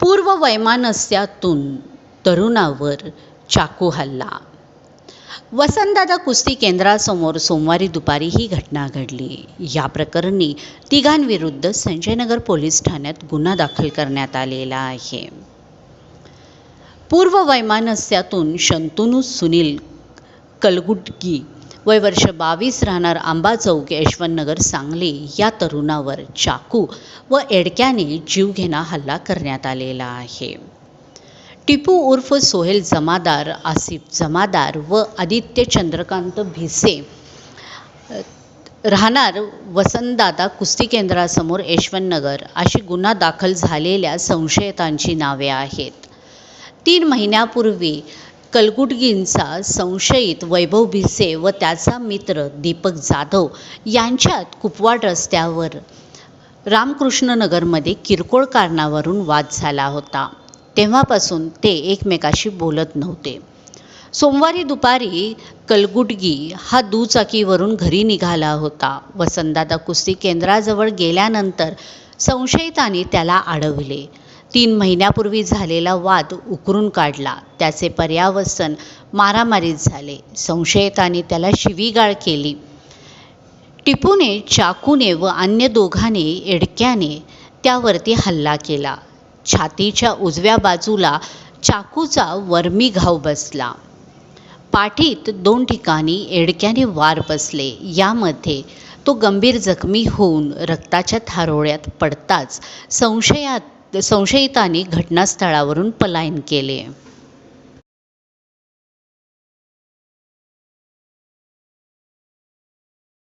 पूर्व वैमानस्यातून तरुणावर चाकू हल्ला. वसंतदादा कुस्ती केंद्रासमोर सोमवारी दुपारी ही घटना घडली. या प्रकरणी तिघांविरुद्ध संजयनगर पोलीस ठाण्यात गुन्हा दाखल करण्यात आलेला आहे. पूर्व वैमानस्यातून शंतनू सुनील कलगुटगी वय वर्ष बावीस राहणार आंबा चौक यशवंतनगर सांगली या तरुणावर चाकू व एडक्याने जीवघेणा हल्ला करण्यात आलेला आहे. टिपू उर्फ सोहेल जमादार आसिफ जमादार व आदित्य चंद्रकांत भिसे राहणार वसंतदादा कुस्ती केंद्रासमोर यशवंतनगर अशी गुन्हा दाखल झालेल्या संशयितांची नावे आहेत. तीन महिन्यापूर्वी कलगुटगींचा संशयित वैभव भिसे व त्याचा मित्र दीपक जाधव यांच्यात कुपवाड रस्त्यावर रामकृष्णनगरमध्ये किरकोळ कारणावरून वाद झाला होता. तेव्हापासून ते एकमेकाशी बोलत नव्हते. सोमवारी दुपारी कलगुटगी हा दुचाकीवरून घरी निघाला होता. वसंतदादा कुस्ती केंद्राजवळ गेल्यानंतर संशयिताने त्याला अडवले. तीन महिन्यापूर्वी झालेला वाद उकरून काढला. त्याचे पर्यावसन मारामारीत झाले. संशयिताने त्याला शिवीगाळ केली. टिपूने चाकूने व अन्य दोघांनी एडक्याने त्यावरती हल्ला केला. छातीच्या उजव्या बाजूला चाकूचा वर्मी घाव बसला. पाठीत दोन ठिकाणी एडक्याने वार बसले. यामध्ये तो गंभीर जखमी होऊन रक्ताच्या थारोळ्यात पडताच संशयात संशयितांनी घटनास्थळावरून पलायन केले.